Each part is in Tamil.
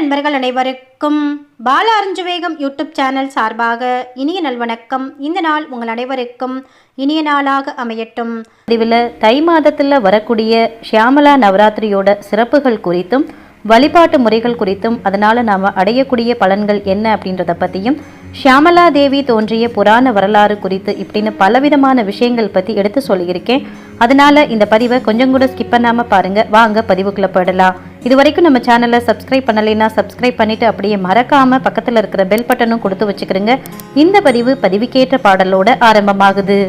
நண்பர்கள் அனைவருக்கும் பாலா அருஞ்சுவேகம் யூடியூப் சேனல் சார்பாக இனிய நல்வணக்கம் இந்த நாள் உங்கள் அனைவருக்கும் இனிய நாளாக அமையட்டும். பதிவில் தை மாதத்தில் வரக்கூடிய ஷியாமலா நவராத்திரியோட சிறப்புகள் குறித்தும் வழிபாட்டு முறைகள் குறித்தும் அதனால் நாம் அடையக்கூடிய பலன்கள் என்ன அப்படின்றத பற்றியும் ஷியாமலா தேவி தோன்றிய புராண வரலாறு குறித்து இப்படின்னு பலவிதமான விஷயங்கள் பற்றி எடுத்து சொல்லியிருக்கேன். அதனால இந்த பதிவை கொஞ்சம் கூட ஸ்கிப் பண்ணாமல் பாருங்கள் வாங்க பதிவுக்குள்ளே போயிடலாம். இது வரைக்கும் நம்ம சேனலை சப்ஸ்கிரைப் பண்ணலைன்னா சப்ஸ்கிரைப் பண்ணிவிட்டு அப்படியே மறக்காமல் பக்கத்தில் இருக்கிற பெல் பட்டனும் கொடுத்து வச்சுக்கிறோங்க இந்த பதிவு பதிவுக்கேற்ற பாடலோட ஆரம்பமாகுது.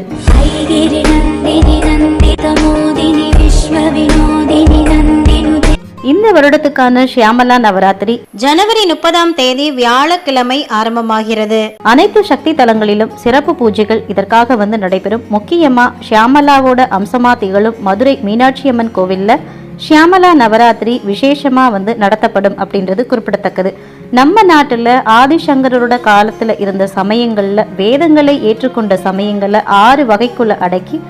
நந்தினி நந்தினி நந்தினி இந்த வருடத்துக்கான ஷியாமலா நவராத்திரி ஜனவரி முப்பதாம் தேதி வியாழக்கிழமை ஆரம்பமாகிறது. அனைத்து சக்தி தலங்களிலும் சிறப்பு பூஜைகள் இதற்காக வந்து நடைபெறும். முக்கியமா ஷியாமலாவோட அம்சமா திகழும் மதுரை மீனாட்சி அம்மன் கோவில்ல ஷியாமலா நவராத்திரி விசேஷமா வந்து நடத்தப்படும் அப்படின்றது குறிப்பிடத்தக்கது. நம்ம நாட்டுல ஆதிசங்கரோட காலத்துல இருந்த சமயங்கள்ல வேதங்களை ஏற்றுக்கொண்ட சமயங்களை ஆறு வகைக்குள்ள அடக்கி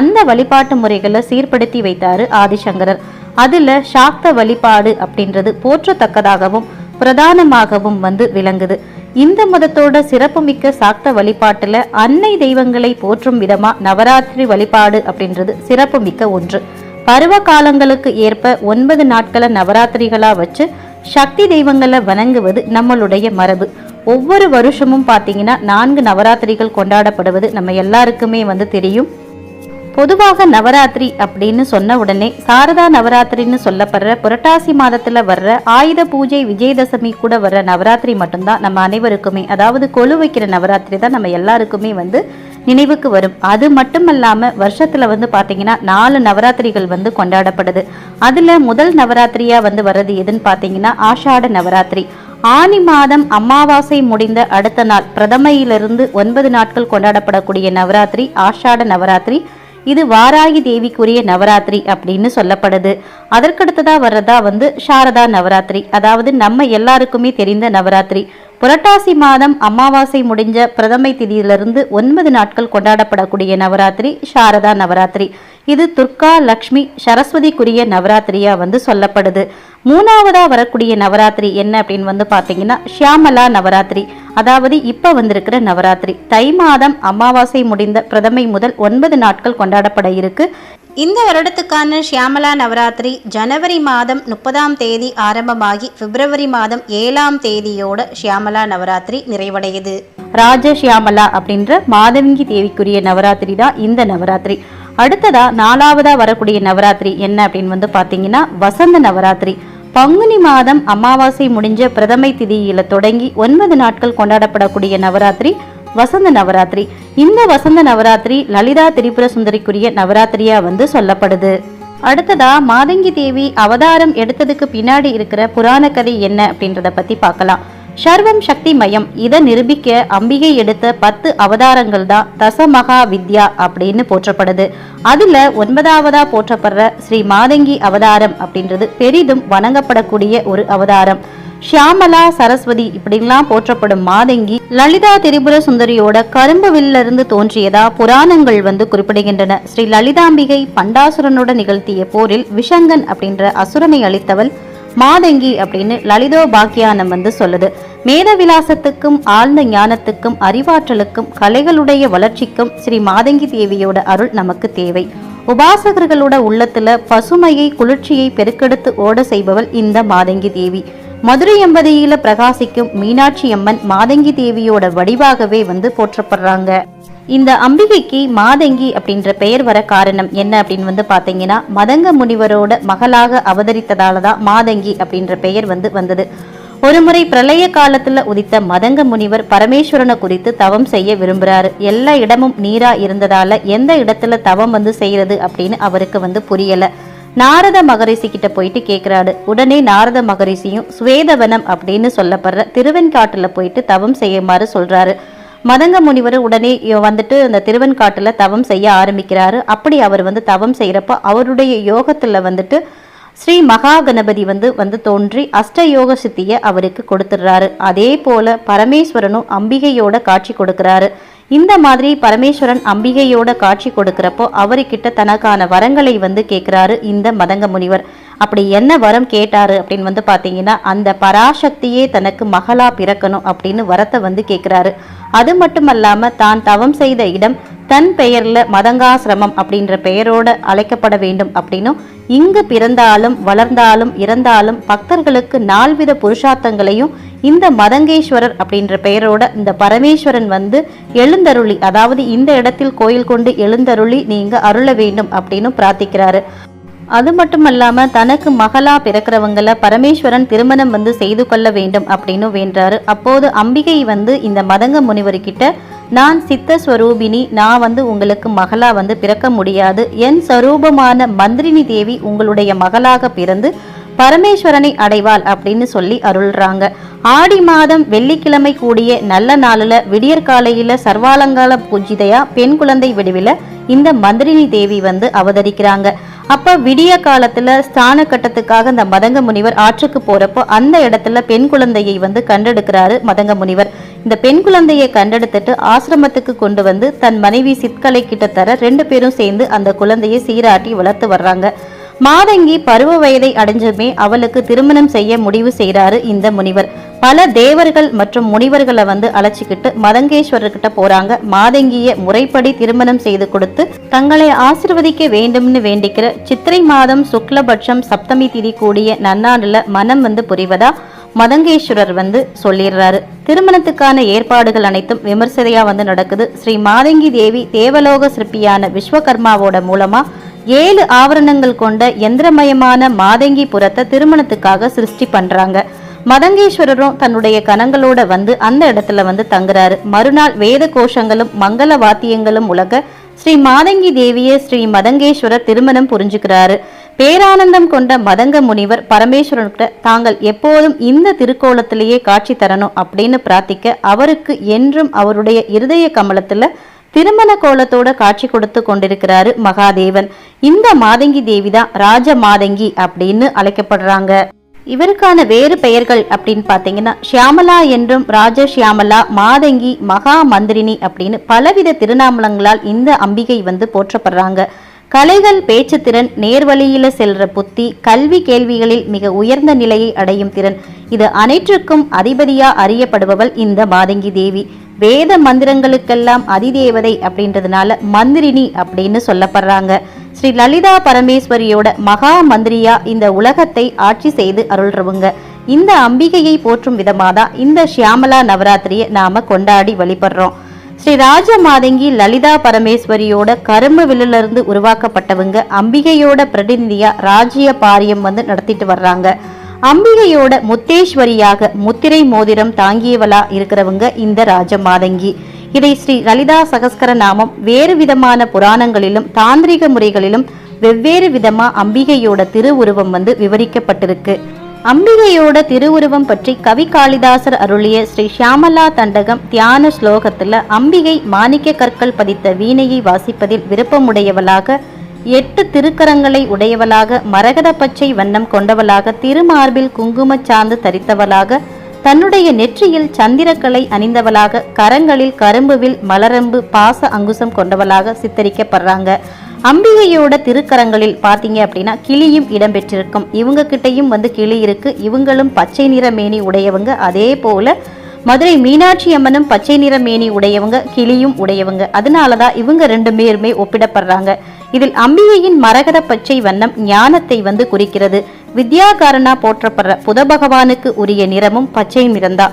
அந்த வழிபாட்டு முறைகளை சீர்படுத்தி வைத்தாரு ஆதிசங்கரர். அதில் சாக்த வழிபாடு அப்படின்றது போற்றத்தக்கதாகவும் பிரதானமாகவும் வந்து விளங்குது. இந்த மதத்தோட சிறப்புமிக்க சாக்த வழிபாட்டில் அன்னை தெய்வங்களை போற்றும் விதமாக நவராத்திரி வழிபாடு அப்படின்றது சிறப்புமிக்க ஒன்று. பருவ காலங்களுக்கு ஏற்ப ஒன்பது நாட்களை நவராத்திரிகளாக வச்சு சக்தி தெய்வங்களை வணங்குவது நம்மளுடைய மரபு. ஒவ்வொரு வருஷமும் பார்த்தீங்கன்னா நான்கு நவராத்திரிகள் கொண்டாடப்படுவது நம்ம எல்லாருக்குமே வந்து தெரியும். பொதுவாக நவராத்திரி அப்படின்னு சொன்ன உடனே சாரதா நவராத்திரின்னு சொல்லப்படுற புரட்டாசி மாதத்துல வர்ற ஆயுத பூஜை விஜயதசமி கூட வர்ற நவராத்திரி மட்டும்தான் நம்ம அனைவருக்குமே அதாவது கொலு வைக்கிற நவராத்திரி தான் நம்ம எல்லாருக்குமே வந்து நினைவுக்கு வரும். அது மட்டுமல்லாம வருஷத்தில் வந்து பார்த்தீங்கன்னா நாலு நவராத்திரிகள் வந்து கொண்டாடப்படுது. அதில் முதல் நவராத்திரியாக வந்து வர்றது எதுன்னு பார்த்தீங்கன்னா ஆஷாட நவராத்திரி. ஆனி மாதம் அமாவாசை முடிந்த அடுத்த நாள் பிரதமையிலிருந்து ஒன்பது நாட்கள் கொண்டாடப்படக்கூடிய நவராத்திரி ஆஷாட நவராத்திரி. இது வாராகி தேவிக்குரிய நவராத்திரி அப்படின்னு சொல்லப்படுது. அதற்கடுத்ததா வர்றதா வந்து சாரதா நவராத்திரி. அதாவது நம்ம எல்லாருக்குமே தெரிந்த நவராத்திரி. புரட்டாசி மாதம் அமாவாசை முடிஞ்ச பிரதமை திதியிலிருந்து ஒன்பது நாட்கள் கொண்டாடப்படக்கூடிய நவராத்திரி சாரதா நவராத்திரி. இது துர்கா லக்ஷ்மி சரஸ்வதிக்குரிய நவராத்திரியா வந்து சொல்லப்படுது. மூணாவதா வரக்கூடிய நவராத்திரி என்ன அப்படின்னு வந்து பார்த்தீங்கன்னா ஷியாமலா நவராத்திரி. அதாவது இப்போ வந்திருக்கிற நவராத்திரி. தை மாதம் அமாவாசை முடிந்த பிரதமை முதல் ஒன்பது நாட்கள் கொண்டாடப்பட இருக்கு. இந்த வருடத்துக்கான ஷியாமலா நவராத்திரி ஜனவரி மாதம் முப்பதாம் தேதி ஆரம்பமாகி பிப்ரவரி மாதம் ஏழாம் தேதியோட ஷியாமலா நவராத்திரி நிறைவடையுது. ராஜ ஷியாமலா அப்படின்ற மாதவிங்கி தேவிக்குரிய நவராத்திரி தான் இந்த நவராத்திரி. அடுத்ததா நாலாவதா வரக்கூடிய நவராத்திரி என்ன அப்படின்னு வந்து பாத்தீங்கன்னா வசந்த நவராத்திரி. பங்குனி மாதம் அமாவாசை முடிஞ்ச பிரதமை திதியில தொடங்கி ஒன்பது நாட்கள் கொண்டாடப்படக்கூடிய நவராத்திரி வசந்த நவராத்திரி. இந்த வசந்த நவராத்திரி லலிதா திரிபுர சுந்தரிக்குரிய நவராத்திரியா வந்து சொல்லப்படுது. அடுத்ததா மாதங்கி தேவி அவதாரம் எடுத்ததுக்கு பின்னாடி இருக்கிற புராண கதை என்ன அப்படின்றத பத்தி பார்க்கலாம். சர்வம் சக்தி மயம் இதை நிரூபிக்க அம்பிகை எடுத்த பத்து அவதாரங்கள் தான் தசமகா வித்யா அப்படின்னு போற்றப்படுது. அதுல ஒன்பதாவதா போற்றப்படுற ஸ்ரீ மாதங்கி அவதாரம் அப்படின்றது பெரிதும் வணங்கப்படக்கூடிய ஒரு அவதாரம். ஷியாமலா சரஸ்வதி இப்படின்லாம் போற்றப்படும் மாதங்கி லலிதா திரிபுர சுந்தரியோட கரும்பு வில்லிருந்து தோன்றியதா புராணங்கள் வந்து குறிப்பிடுகின்றன. ஸ்ரீ லலிதாம்பிகை பண்டாசுரனுடன் நிகழ்த்திய போரில் விஷங்கன் அப்படின்ற அசுரனை அளித்தவள் மாதங்கி அப்படின்னு லலிதோ பாக்கியானம் வந்து சொல்லுது. மேத விலாசத்துக்கும் ஆழ்ந்த ஞானத்துக்கும் அறிவாற்றலுக்கும் கலைகளுடைய வளர்ச்சிக்கும் ஸ்ரீ மாதங்கி தேவியோட அருள் நமக்கு தேவை. உபாசகர்களோட உள்ளத்துல பசுமையை குளிர்ச்சியை பெருக்கெடுத்து ஓட செய்பவள் இந்த மாதங்கி தேவி. மதுரை எம்பதியில பிரகாசிக்கும் மீனாட்சி அம்மன் மாதங்கி தேவியோட வடிவாகவே வந்து போற்றப்படுறாங்க. இந்த அம்பிகைக்கு மாதங்கி அப்படின்ற பெயர் வர காரணம் என்ன அப்படின்னு வந்து பார்த்தீங்கன்னா மதங்க முனிவரோட மகளாக அவதரித்ததால தான் மாதங்கி அப்படின்ற பெயர் வந்து வந்தது. ஒருமுறை பிரளய காலத்துல உதித்த மதங்க முனிவர் பரமேஸ்வரனை குறித்து தவம் செய்ய விரும்புறாரு. எல்லா இடமும் நீரா இருந்ததால எந்த இடத்துல தவம் வந்து செய்யறது அப்படின்னு அவருக்கு வந்து புரியல. நாரத மகரிஷி கிட்ட போயிட்டு கேட்கிறாரு உடனே நாரத மகரிஷியும் சுவேதவனம் அப்படின்னு சொல்லப்படுற திருவெண்காட்டுல போயிட்டு தவம் செய்யுமாறு சொல்றாரு. மதங்க முனிவர் உடனே வந்துட்டு அந்த திருவெண்காட்டுல தவம் செய்ய ஆரம்பிக்கிறாரு. அப்படி அவர் வந்து தவம் செய்யறப்ப அவருடைய யோகத்தில் வந்துட்டு ஸ்ரீ மகா கணபதி வந்து வந்து தோன்றி அஷ்டயோக சித்தியை அவருக்கு கொடுத்துடுறாரு. அதே போல பரமேஸ்வரனும் அம்பிகையோட காட்சி கொடுக்கிறாரு. இந்த மாதிரி பரமேஸ்வரன் அம்பிகையோட காட்சி கொடுக்கிறப்போ அவர்கிட்ட தனக்கான வரங்களை வந்து கேட்குறாரு இந்த மதங்க முனிவர். அப்படி என்ன வரம் கேட்டாரு அப்படின்னு வந்து பார்த்தீங்கன்னா அந்த பராசக்தியே தனக்கு மகளா பிறக்கணும் அப்படின்னு வரத்தை வந்து கேட்குறாரு அது மட்டுமல்லாம தான் தவம் செய்த இடம் தன் பெயர்ல மதங்காசிரமம் அப்படின்ற பெயரோட அழைக்கப்பட வேண்டும் அப்படின்னும் இங்கு பிறந்தாலும் வளர்ந்தாலும் இறந்தாலும் பக்தர்களுக்கு நால்வித புருஷார்த்தங்களையும் இந்த மதங்கேஸ்வரர் அப்படின்ற பெயரோட இந்த பரமேஸ்வரன் வந்து எழுந்தருளி அதாவது இந்த இடத்தில் கோயில் கொண்டு எழுந்தருளி நீங்க அருள வேண்டும் அப்படின்னு பிரார்த்திக்கிறாரு. அது மட்டும் இல்லாம தனக்கு மகளா பிறக்கிறவங்களை பரமேஸ்வரன் திருமணம் வந்து செய்து கொள்ள வேண்டும் அப்படின்னு வேண்டாரு அப்போது அம்பிகை வந்து இந்த மதங்க முனிவர்கிட்ட நான் சித்த ஸ்வரூபினி நான் வந்து உங்களுக்கு மகளா வந்து பிறக்க முடியாது. என் ஸ்வரூபமான மந்திரினி தேவி உங்களுடைய மகளாக பிறந்து பரமேஸ்வரனை அடைவாள் அப்படின்னு சொல்லி அருள்றாங்க. ஆடி மாதம் வெள்ளிக்கிழமை கூடிய நல்ல நாளில் விடியற்காலையில சர்வாலங்கால பூஜிதையா பெண் குழந்தை விடுவில இந்த மந்திரினி தேவி வந்து அவதரிக்கிறாங்க. அப்ப விடிய காலத்துல ஸ்தான கட்டத்துக்காக இந்த மதங்க முனிவர் ஆற்றுக்கு போறப்போ அந்த இடத்துல பெண் குழந்தையை வந்து கண்டெடுக்கிறாரு மதங்க முனிவர். இந்த பெண் குழந்தையை கண்டெடுத்துட்டு ஆசிரமத்துக்கு கொண்டு வந்து தன் மனைவி சித்கலை கிட்ட தர ரெண்டு பேரும் சேர்ந்து அந்த குழந்தையை சீராட்டி வளர்த்து வர்றாங்க. மாதங்கி பருவ வயதை அடைஞ்சதுமே அவளுக்கு திருமணம் செய்ய முடிவு செய்கிறாரு இந்த முனிவர். பல தேவர்கள் மற்றும் முனிவர்களை வந்து அழைச்சிக்கிட்டு மதங்கேஸ்வரர்கிட்ட போறாங்க. மாதங்கிய முறைப்படி திருமணம் செய்து கொடுத்து தங்களை ஆசிர்வதிக்க வேண்டும்னு வேண்டிக்கிற சித்திரை மாதம் சுக்லபட்சம் சப்தமி திதி கூடிய நன்னாண்டுல மனம் வந்து புரிவதா? மதங்கேஸ்வரர் வந்து சொல்லிடுறாரு. திருமணத்துக்கான ஏற்பாடுகள் அனைத்தும் விமர்சையா வந்து நடக்குது. ஸ்ரீ மாதங்கி தேவி தேவலோக சிற்பியான விஸ்வகர்மாவோட மூலமா ஏழு ஆவரணங்கள் கொண்ட எந்திரமயமான மாதங்கி புறத்தை திருமணத்துக்காக சிருஷ்டி பண்றாங்க. மதங்கேஸ்வரரும் தன்னுடைய கணங்களோட வந்து அந்த இடத்துல வந்து தங்குறாரு. மறுநாள் வேத கோஷங்களும் மங்கள வாத்தியங்களும் உலக ஸ்ரீ மாதங்கி தேவியை ஸ்ரீ மதங்கேஸ்வரர் திருமணம் புரிஞ்சுக்கிறாரு. பேரானந்தம் கொண்ட மதங்க முனிவர் பரமேஸ்வரன்கிட்ட தாங்கள் எப்போதும் இந்த திருக்கோலத்திலேயே காட்சி தரணும் அப்படின்னு பிரார்த்திக்க அவருக்கு என்றும் அவருடைய இருதய கமலத்துல திருமண கோலத்தோட காட்சி கொடுத்து கொண்டிருக்கிறாரு மகாதேவன். இந்த மாதங்கி தேவிதான் ராஜ மாதங்கி அப்படின்னு அழைக்கப்படுறாங்க. இவருக்கான வேறு பெயர்கள் அப்படின்னு பார்த்தீங்கன்னா ஷியாமலா என்றும் ராஜ ஷியாமலா மாதங்கி மகா மந்திரினி அப்படின்னு பலவித திருநாமலங்களால் இந்த அம்பிகை வந்து போற்றப்படுறாங்க. கலைகள் பேச்சுத்திறன் நேர்வழியில செல்ற புத்தி கல்வி கேள்விகளில் மிக உயர்ந்த நிலையை அடையும் திறன். இது அனைற்றுக்கும் அதிபதியா அறியப்படுபவள் இந்த மாதங்கி தேவி. வேத மந்திரங்களுக்கெல்லாம் அதிதேவதை அப்படின்றதுனால மந்திரினி அப்படின்னு சொல்லப்படுறாங்க. ஸ்ரீ லலிதா பரமேஸ்வரியோட மகா மந்திரியா இந்த உலகத்தை ஆட்சி செய்து அருள்றவங்க. இந்த அம்பிகையை போற்றும் விதமாதான் இந்த ஷியாமலா நவராத்திரியை நாம கொண்டாடி வழிபடுறோம். ஸ்ரீ ராஜ மாதங்கி லலிதா பரமேஸ்வரியோட கரும்பு வில்லிலிருந்து உருவாக்கப்பட்டவங்க அம்பிகையோட பிரதிநிதியா ராஜ்ய பாரியம் வந்து நடத்திட்டு வர்றாங்க. அம்பிகையோட முத்தேஸ்வரியாக முத்திரை மோதிரம் தாங்கியவளா இருக்கிறவங்க இந்த ராஜமாதங்கி. இதை ஸ்ரீ லலிதா சகஸ்கர நாமம் வேறு விதமான புராணங்களிலும் தாந்திரிக முறைகளிலும் வெவ்வேறு விதமா அம்பிகையோட திருவுருவம் வந்து விவரிக்கப்பட்டிருக்கு. அம்பிகையோட திருவுருவம் பற்றி கவி காளிதாசர் அருளிய ஸ்ரீ ஷியாமலா தண்டகம் தியான ஸ்லோகத்துல அம்பிகை மாணிக்க கற்கள் பதித்த வீணையை வாசிப்பதில் விருப்பமுடையவளாக எட்டு திருக்கரங்களை உடையவளாக மரகத பச்சை வண்ணம் கொண்டவளாக திருமார்பில் குங்குமச் சாந்து தரித்தவளாக தன்னுடைய நெற்றியில் சந்திரக்கலை அணிந்தவளாக கரங்களில் கரும்புவில் மலரம்பு பாச அங்குசம் கொண்டவளாக சித்தரிக்கப்படுறாங்க. அம்பிகையோட திருக்கரங்களில் பார்த்தீங்க அப்படின்னா கிளியும் இடம்பெற்றிருக்கும். இவங்க கிட்டையும் வந்து கிளி இருக்கு. இவங்களும் பச்சை நிற மேனி உடையவங்க. அதே போல மதுரை மீனாட்சி அம்மனும் பச்சை நிற மேனி உடையவங்க கிளியும் உடையவங்க. அதனாலதான் இவங்க ரெண்டு பேருமே ஒப்பிடப்படுறாங்க. இதில் அம்பிகையின் மரகத பச்சை வண்ணம் ஞானத்தை வந்து குறிக்கிறது. வித்யாகாரணா போற்றப்படுற புத பகவானுக்கு உரிய நிறமும் பச்சை நிறந்தா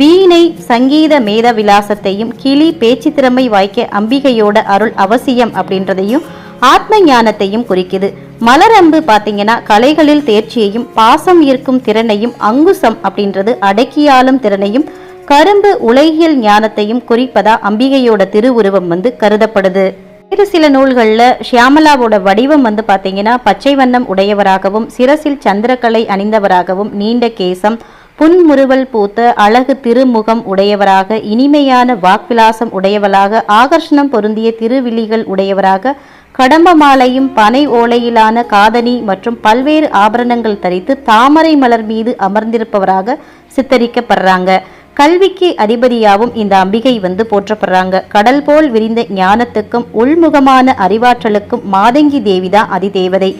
வீணை சங்கீத மேத விலாசத்தையும் கிளி பேச்சு திறமை வாய்க்க அம்பிகையோட அருள் அவசியம் அப்படின்றதையும் ஆத்ம ஞானத்தையும் குறிக்குது. மலரம்பு பார்த்தீங்கன்னா கலைகளில் தேர்ச்சியையும் பாசம் ஈர்க்கும் திறனையும் அங்குசம் அப்படின்றது அடக்கியாளும் திறனையும் கரும்பு உலகியல் ஞானத்தையும் குறிப்பதா அம்பிகையோட திருவுருவம் வந்து கருதப்படுது. வேறு சில நூல்களில் ஷியாமலாவோட வடிவம் வந்து பார்த்தீங்கன்னா பச்சை வண்ணம் உடையவராகவும் சிரசில் சந்திரக்கலை அணிந்தவராகவும் நீண்ட கேசம் புன்முறுவல் பூத்த அழகு திருமுகம் உடையவராக இனிமையான வாக்விலாசம் உடையவளாக ஆகர்ஷணம் பொருந்திய திருவிழிகள் உடையவராக கடம்ப மாலையும் பனை ஓலையிலான காதணி மற்றும் பல்வேறு ஆபரணங்கள் தரித்து தாமரை மலர் மீது அமர்ந்திருப்பவராக சித்தரிக்கப்படுறாங்க. கல்விக்கு அதிபதியாவும் இந்த அம்பிகை வந்து போற்றப்படுறாங்க. கடல் போல் விரிந்த ஞானத்துக்கும் உள்முகமான அறிவாற்றலுக்கும் மாதங்கி தேவிதான் அதிதேவதை.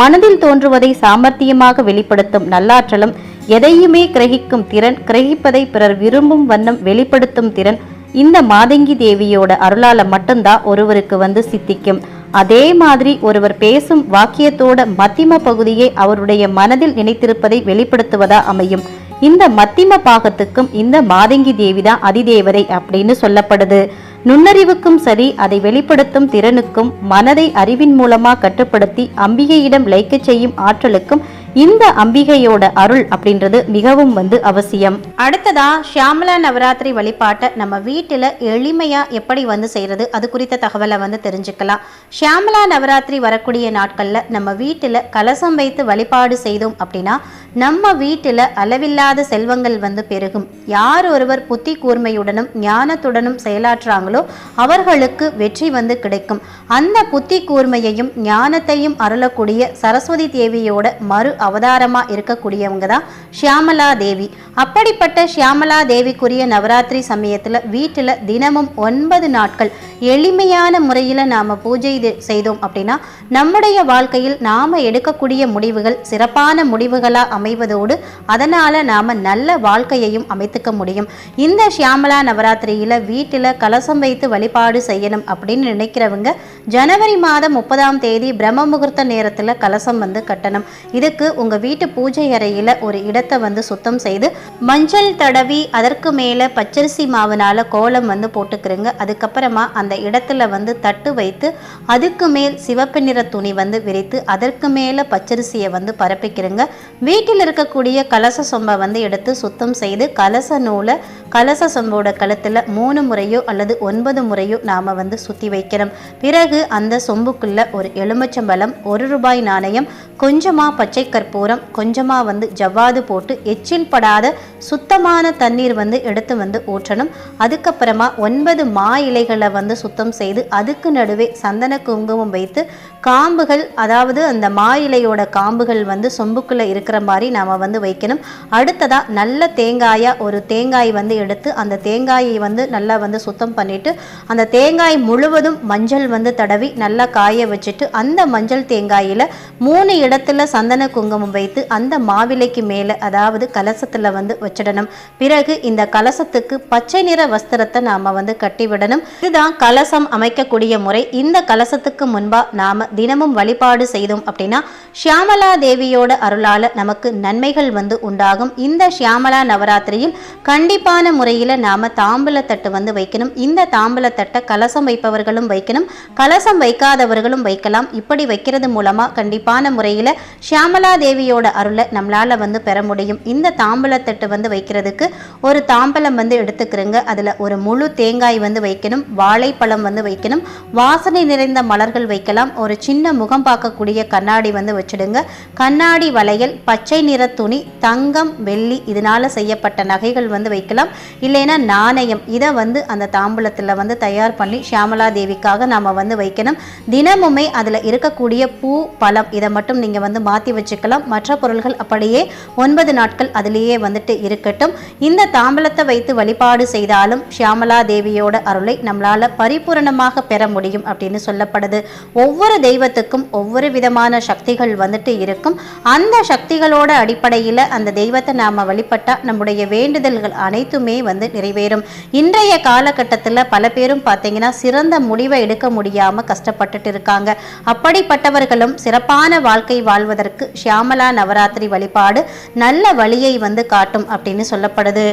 மனதில் தோன்றுவதை சாமர்த்தியமாக வெளிப்படுத்தும் நல்லாற்றலும் எதையுமே கிரகிக்கும் திறன் கிரகிப்பதை பிறர் விரும்பும் வண்ணம் வெளிப்படுத்தும் திறன் இந்த மாதங்கி தேவியோட அருளால மட்டும்தான் ஒருவருக்கு வந்து சித்திக்கும். அதே மாதிரி ஒருவர் பேசும் வாக்கியத்தோட மத்திம பகுதியை அவருடைய மனதில் நினைத்திருப்பதை வெளிப்படுத்துவதா அமையும். இந்த மத்திம பாகத்துக்கும் இந்த மாதங்கி தேவிதான் அதிதேவதை அப்படின்னு சொல்லப்படுது. நுண்ணறிவுக்கும் சரி அதை வெளிப்படுத்தும் திறனுக்கும் மனதை அறிவின் மூலமா கட்டுப்படுத்தி அம்பிகையிடம் லயிக்கச் செய்யும் ஆற்றலுக்கும் இந்த அம்பிகையோட அருள் அப்படின்றது மிகவும் வந்து அவசியம். அடுத்ததா ஷியாமலா நவராத்திரி வழிபாட்டை நம்ம வீட்டில் எளிமையாக எப்படி வந்து செய்கிறது அது குறித்த தகவலை வந்து தெரிஞ்சுக்கலாம். ஷியாமலா நவராத்திரி வரக்கூடிய நாட்களில் நம்ம வீட்டில் கலசம் வைத்து வழிபாடு செய்தோம் அப்படின்னா நம்ம வீட்டில் அளவில்லாத செல்வங்கள் வந்து பெருகும். யார் ஒருவர் புத்தி கூர்மையுடனும் ஞானத்துடனும் செயலாற்றுறாங்களோ அவர்களுக்கு வெற்றி வந்து கிடைக்கும். அந்த புத்தி கூர்மையையும் ஞானத்தையும் அருளக்கூடிய சரஸ்வதி தேவியோட மறு அவதாரமா இருக்கக்கூடியவங்க தான் ஷியாமலா தேவி அப்படிப்பட்ட ஷியாமலா தேவிக்குரிய நவராத்திரி சமயத்தில் வீட்டில் தினமும் ஒன்பது நாட்கள் எளிமையான முறையில் நாம் பூஜை செய்தோம் அப்படின்னா நம்முடைய வாழ்க்கையில் நாம் எடுக்கக்கூடிய முடிவுகள் சிறப்பான முடிவுகளாக அமைவதோடு அதனால் நாம் நல்ல வாழ்க்கையையும் அமைத்துக்க முடியும். இந்த ஷியாமலா நவராத்திரியில் வீட்டில் கலசம் வைத்து வழிபாடு செய்யணும் அப்படின்னு நினைக்கிறவங்க ஜனவரி மாதம் முப்பதாம் தேதி பிரம்ம முகூர்த்த நேரத்தில் கலசம் வந்து கட்டணும். இதுக்கு உங்கள் வீட்டு பூஜை அறையில் ஒரு இடத்தை வந்து சுத்தம் செய்து மஞ்சள் தடவி அதற்கு மேலே பச்சரிசி மாவுனால கோலம் வந்து போட்டுக்கிறங்க. அதுக்கப்புறமா அந்த இடத்துல வந்து தட்டு வைத்து அதுக்கு மேல் சிவப்பு நிற துணி வந்து விரித்து அதற்கு மேலே பச்சரிசியை வந்து பரப்பிக்கிறங்க. வீட்டில் இருக்கக்கூடிய கலச சொம்பை வந்து எடுத்து சுத்தம் செய்து கலச நூலை கலச சொம்போட கழுத்தில் மூணு முறையோ அல்லது ஒன்பது முறையோ நாம் வந்து சுற்றி வைக்கிறோம். பிறகு அந்த சொம்புக்குள்ள ஒரு எலுமிச்சம்பழம் ஒரு ரூபாய் நாணயம் கொஞ்சமாக பச்சை கற்பூரம் கொஞ்சமாக வந்து ஜவ்வாது போட்டு எச்சில் படாத சுத்தமான தண்ணீர் வந்து எடுத்து வந்து ஊற்றணும். அதுக்கப்புறமா ஒன்பது மா இலைகளை வந்து சுத்தம் செய்து அதுக்கு நடுவே சந்தன குங்குமம் வைத்து காம்புகள் அதாவது அந்த மா இலையோட காம்புகள் வந்து சொம்புக்குள்ளே இருக்கிற மாதிரி நாம் வந்து வைக்கணும். அடுத்ததாக நல்ல தேங்காயாக ஒரு தேங்காய் வந்து எடுத்து அந்த தேங்காயை வந்து நல்லா வந்து சுத்தம் பண்ணிட்டு அந்த தேங்காய் முழுவதும் மஞ்சள் வந்து தடவி நல்லா காய வச்சுட்டு அந்த மஞ்சள் தேங்காயில் மூணு இடத்துல சந்தன குங்குமம் குங்குமம் வைத்து அந்த மாவிலைக்கு மேலே அதாவது கலசத்தில் வந்து வச்சிடணும். பிறகு இந்த கலசத்துக்கு பச்சை நிற வஸ்திரத்தை நாம் வந்து கட்டிவிடணும் இதுதான் கலசம் அமைக்கக்கூடிய முறை. இந்த கலசத்துக்கு முன்பாக நாம் தினமும் வழிபாடு செய்தோம் அப்படின்னா ஷியாமலா தேவியோட அருளால் நமக்கு நன்மைகள் வந்து உண்டாகும். இந்த ஷியாமலா நவராத்திரியில் கண்டிப்பான முறையில் நாம் தாம்பூலத்தட்டு வந்து வைக்கணும். இந்த தாம்பூலத்தட்டை கலசம் வைப்பவர்களும் வைக்கணும். கலசம் வைக்காதவர்களும் வைக்கலாம். இப்படி வைக்கிறது மூலமாக கண்டிப்பான முறையில் ஷியாமலா தேவியோட அருளை நம்மளால வந்து பெற முடியும். இந்த தாம்பலத்தட்டு வந்து வைக்கிறதுக்கு ஒரு தாம்பலம் வந்து எடுத்துக்கிறங்க. அதில் ஒரு முழு தேங்காய் வந்து வைக்கணும். வாழைப்பழம் வந்து வைக்கணும். வாசனை நிறைந்த மலர்கள் வைக்கலாம். ஒரு சின்ன முகம் பார்க்கக்கூடிய கண்ணாடி வந்து வச்சுடுங்க. கண்ணாடி வளையல் பச்சை நிற துணி தங்கம் வெள்ளி இதனால் செய்யப்பட்ட நகைகள் வந்து வைக்கலாம். இல்லைன்னா நாணயம் இதை வந்து அந்த தாம்பூலத்தில் வந்து தயார் பண்ணி ஷியாமலா தேவிக்காக நாம் வந்து வைக்கணும். தினமுமே அதில் இருக்கக்கூடிய பூ பழம் இதை மட்டும் நீங்கள் வந்து மாற்றி வச்சுக்கலாம். மற்ற பொருள்கள் அப்படியே ஒன்பது நாட்கள் அதிலேயே வந்துட்டு இருக்கட்டும். இந்த தாம்பலத்தை வைத்து வழிபாடு செய்தாலும் ஷியாமலா தேவியோட அருளை நம்மளால பரிபூரணமாக பெற முடியும் அப்படின்னு சொல்லப்படுது. ஒவ்வொரு தெய்வத்துக்கும் ஒவ்வொரு விதமான சக்திகள் வந்துட்டு இருக்கும். அந்த சக்திகளோட அடிப்படையில் அந்த தெய்வத்தை நாம் வழிபட்டால் நம்முடைய வேண்டுதல்கள் அனைத்துமே வந்து நிறைவேறும். இன்றைய காலகட்டத்தில் பல பேரும் பார்த்தீங்கன்னா சிறந்த முடிவை எடுக்க முடியாமல் கஷ்டப்பட்டுட்டு இருக்காங்க. அப்படிப்பட்டவர்களும் சிறப்பான வாழ்க்கை வாழ்வதற்கு ஷியாமலா நவராத்திரி வழிபாடு நல்ல வழியை வந்து காட்டும் அப்படின்னு சொல்லப்படுது.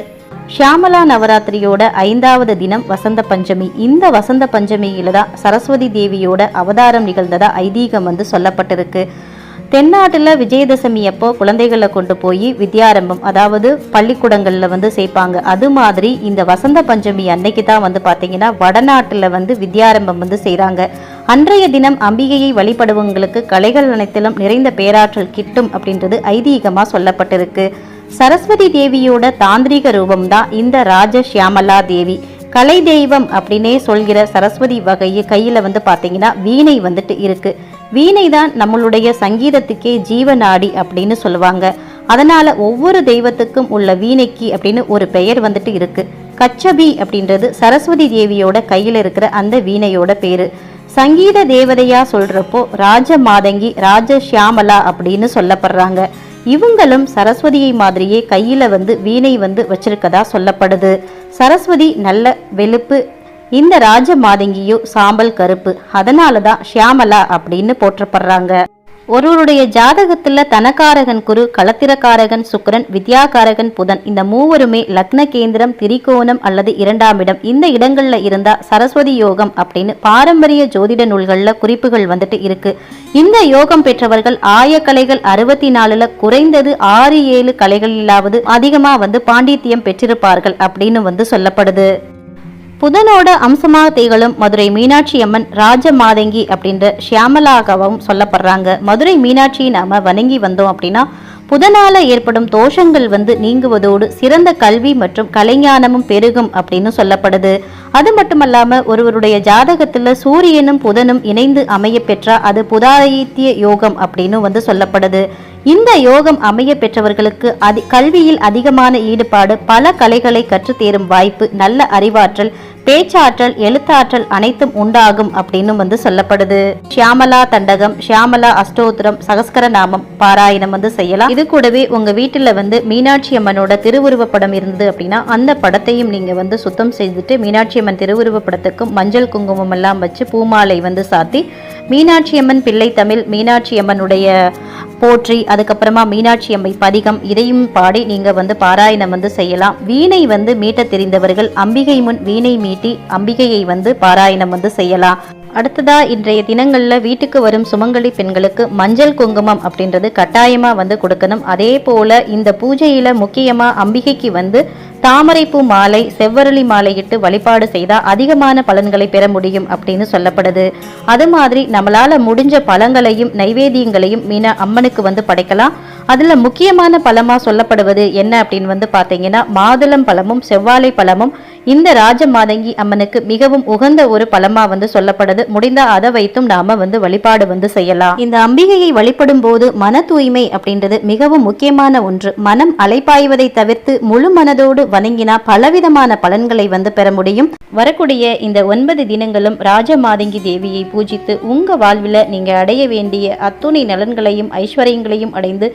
ஷியாமலா நவராத்திரியோட ஐந்தாவது தினம் வசந்த பஞ்சமி. இந்த வசந்த பஞ்சமியில தான் சரஸ்வதி தேவியோட அவதாரம் நிகழ்ந்ததா ஐதீகம் வந்து சொல்லப்பட்டிருக்கு. தென்னாட்டில் விஜயதசமி அப்போ குழந்தைகளை கொண்டு போய் வித்யாரம்பம் அதாவது பள்ளிக்கூடங்களில் வந்து சேர்ப்பாங்க. அது மாதிரி இந்த வசந்த பஞ்சமி அன்னைக்கு தான் வந்து பார்த்தீங்கன்னா வடநாட்டில் வந்து வித்யாரம்பம் வந்து செய்கிறாங்க அன்றைய தினம் அம்பிகையை வழிபடுவங்களுக்கு கலைகள் அனைத்திலும் நிறைந்த பேராற்றல் கிட்டும் அப்படின்றது ஐதீகமாக சொல்லப்பட்டிருக்கு. சரஸ்வதி தேவியோட தாந்திரிக ரூபம் தான் இந்த ராஜ ஷியாமலா தேவி. கலை தெய்வம் அப்படின்னே சொல்கிற சரஸ்வதி வகையை கையில் வந்து பார்த்தீங்கன்னா வீணை வந்துட்டு இருக்கு. வீணை தான் நம்மளுடைய சங்கீதத்துக்கே ஜீவநாடி அப்படின்னு சொல்லுவாங்க. அதனால ஒவ்வொரு தெய்வத்துக்கும் உள்ள வீணைக்கு அப்படின்னு ஒரு பெயர் வந்துட்டு இருக்கு. கச்சபி அப்படின்றது சரஸ்வதி தேவியோட கையில் இருக்கிற அந்த வீணையோட பேரு. சங்கீத தேவதையா சொல்றப்போ ராஜ மாதங்கி ராஜ ஷியாமலா அப்படின்னு சொல்லப்படுறாங்க. இவங்களும் சரஸ்வதியை மாதிரியே கையில வந்து வீணை வந்து வச்சிருக்கதா சொல்லப்படுது. சரஸ்வதி நல்ல வெளுப்பு இந்த ராஜ மாதங்கியோ சாம்பல் கருப்பு. அதனால தான் ஷியாமலா அப்படின்னு போற்றப்படுறாங்க. ஒருவருடைய ஜாதகத்துல தனகாரகன் குரு களத்திரக்காரகன் சுக்கரன் வித்யாகாரகன் புதன் இந்த மூவருமே லக்ன கேந்திரம் திரிகோணம் அல்லது இரண்டாம் இடம். இந்த இடங்கள்ல இருந்தா சரஸ்வதி யோகம் அப்படின்னு பாரம்பரிய ஜோதிட நூல்கள்ல குறிப்புகள் வந்துட்டு இருக்கு. இந்த யோகம் பெற்றவர்கள் ஆய கலைகள் அறுபத்தி நாலுல குறைந்தது ஆறு ஏழு கலைகளிலாவது அதிகமா வந்து பாண்டித்யம் பெற்றிருப்பார்கள் அப்படின்னு வந்து சொல்லப்படுது. புதனோட அம்சமாக திகழும் மதுரை மீனாட்சி அம்மன் ராஜ மாதங்கி அப்படின்ற ஷியாமலாகவும் சொல்லப்படுறாங்க. மதுரை மீனாட்சியை நாம வணங்கி வந்தோம் அப்படின்னா புதனால ஏற்படும் தோஷங்கள் வந்து நீங்குவதோடு சிறந்த கல்வி மற்றும் கலைஞானமும் பெருகும் அப்படின்னு சொல்லப்படுது. அது மட்டுமல்லாம ஒருவருடைய ஜாதகத்துல சூரியனும் புதனும் இணைந்து அமைய பெற்றா அது புதாயித்திய யோகம் அப்படின்னு வந்து சொல்லப்படுது. இந்த யோகம் அமைய பெற்றவர்களுக்கு அதி கல்வியில் அதிகமான ஈடுபாடு பல கலைகளை கற்று தேரும் வாய்ப்பு நல்ல அறிவாற்றல் பேச்சாற்றல் எழுத்தாற்றல் அனைத்தும் உண்டாகும் அப்படின்னு வந்து சொல்லப்படுது. ஷியாமலா தண்டகம் ஷியாமலா அஷ்டோத்திரம் சகஸ்கர நாமம் பாராயணம் வந்து செய்யலாம். இது கூடவே உங்க வீட்டுல வந்து மீனாட்சி அம்மனோட திருவுருவ படம் இருந்தது அப்படின்னா அந்த படத்தையும் நீங்க வந்து சுத்தம் செய்துட்டு மீனாட்சி அம்மன் திருவுருவ படத்துக்கும் மஞ்சள் குங்குமம் எல்லாம் வச்சு பூமாலை வந்து சாத்தி மீனாட்சி அம்மன் பிள்ளை தமிழ் மீனாட்சி அம்மனுடைய போற்றி அதுக்கப்புறமா மீனாட்சி அம்மை பதிகம் இதையும் பாடி நீங்க வந்து பாராயணம் வந்து செய்யலாம். வீணை வந்து மீட்ட தெரிந்தவர்கள் அம்பிகை முன் வீணை மீட்டி அம்பிகையை வந்து பாராயணம் வந்து செய்யலாம். அடுத்ததா இன்றைய தினங்கள்ல வீட்டுக்கு வரும் சுமங்கலி பெண்களுக்கு மஞ்சள் குங்குமம் அப்படின்றது கட்டாயமா வந்து கொடுக்கணும். அதே போல இந்த பூஜையில் முக்கியமா அம்பிகைக்கு வந்து தாமரைப்பூ மாலை செவ்வரளி மாலையிட்டு வழிபாடு செய்தால் அதிகமான பலன்களை பெற முடியும் அப்படின்னு சொல்லப்படுது. அது மாதிரி நம்மளால முடிஞ்ச பழங்களையும் நைவேத்தியங்களையும் மீனா அம்மனுக்கு வந்து படைக்கலாம். அதுல முக்கியமான பழமா சொல்லப்படுவது என்ன அப்படின்னு வந்து பாத்தீங்கன்னா மாதுளம் பழமும் செவ்வாழை பழமும் இந்த ராஜ மாதங்கி அம்மனுக்கு மிகவும் உகந்த ஒரு பழமா வந்து சொல்லப்படுது. முடிந்தா அதை வைத்தும் நாம வந்து வழிபாடு வந்து செய்யலாம். இந்த அம்பிகையை வழிபடும் போது மன தூய்மை அப்படின்றது மிகவும் முக்கியமான ஒன்று. மனம் அலைப்பாய்வதை தவிர்த்து முழு மனதோடு வணங்கினா பலவிதமான பலன்களை வந்து பெற முடியும். வரக்கூடிய இந்த ஒன்பது தினங்களும் ராஜ மாதங்கி தேவியை பூஜித்து உங்க வாழ்வில் நீங்க அடைய வேண்டிய அத்துணை நலன்களையும் ஐஸ்வர்யங்களையும் அடைந்து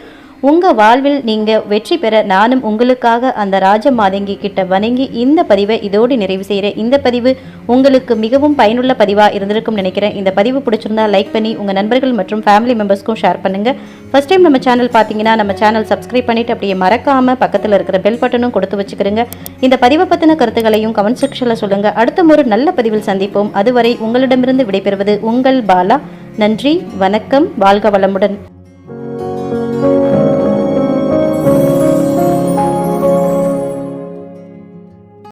உங்கள் வாழ்வில் நீங்கள் வெற்றி பெற நானும் உங்களுக்காக அந்த ராஜ மாதங்கி கிட்ட வணங்கி இந்த பதிவை இதோடு நிறைவு செய்கிறேன் இந்த பதிவு உங்களுக்கு மிகவும் பயனுள்ள பதிவாக இருந்திருக்கும் நினைக்கிறேன். இந்த பதிவு பிடிச்சிருந்தா லைக் பண்ணி உங்கள் நண்பர்கள் மற்றும் ஃபேமிலி மெம்பர்ஸ்க்கும் ஷேர் பண்ணுங்கள் ஃபஸ்ட் டைம் நம்ம சேனல் பார்த்தீங்கன்னா நம்ம சேனல் சப்ஸ்கிரைப் பண்ணிட்டு அப்படியே மறக்காமல் பக்கத்தில் இருக்கிற பெல் பட்டனும் கொடுத்து வச்சுக்கிறங்க இந்த பதிவை பற்றின கருத்துக்களையும் கமெண்ட் செக்ஷனில் சொல்லுங்கள் அடுத்த ஒரு நல்ல பதிவில் சந்திப்போம். அதுவரை உங்களிடமிருந்து விடைபெறுவது உங்கள் பாலா. நன்றி வணக்கம் வாழ்க வளமுடன்.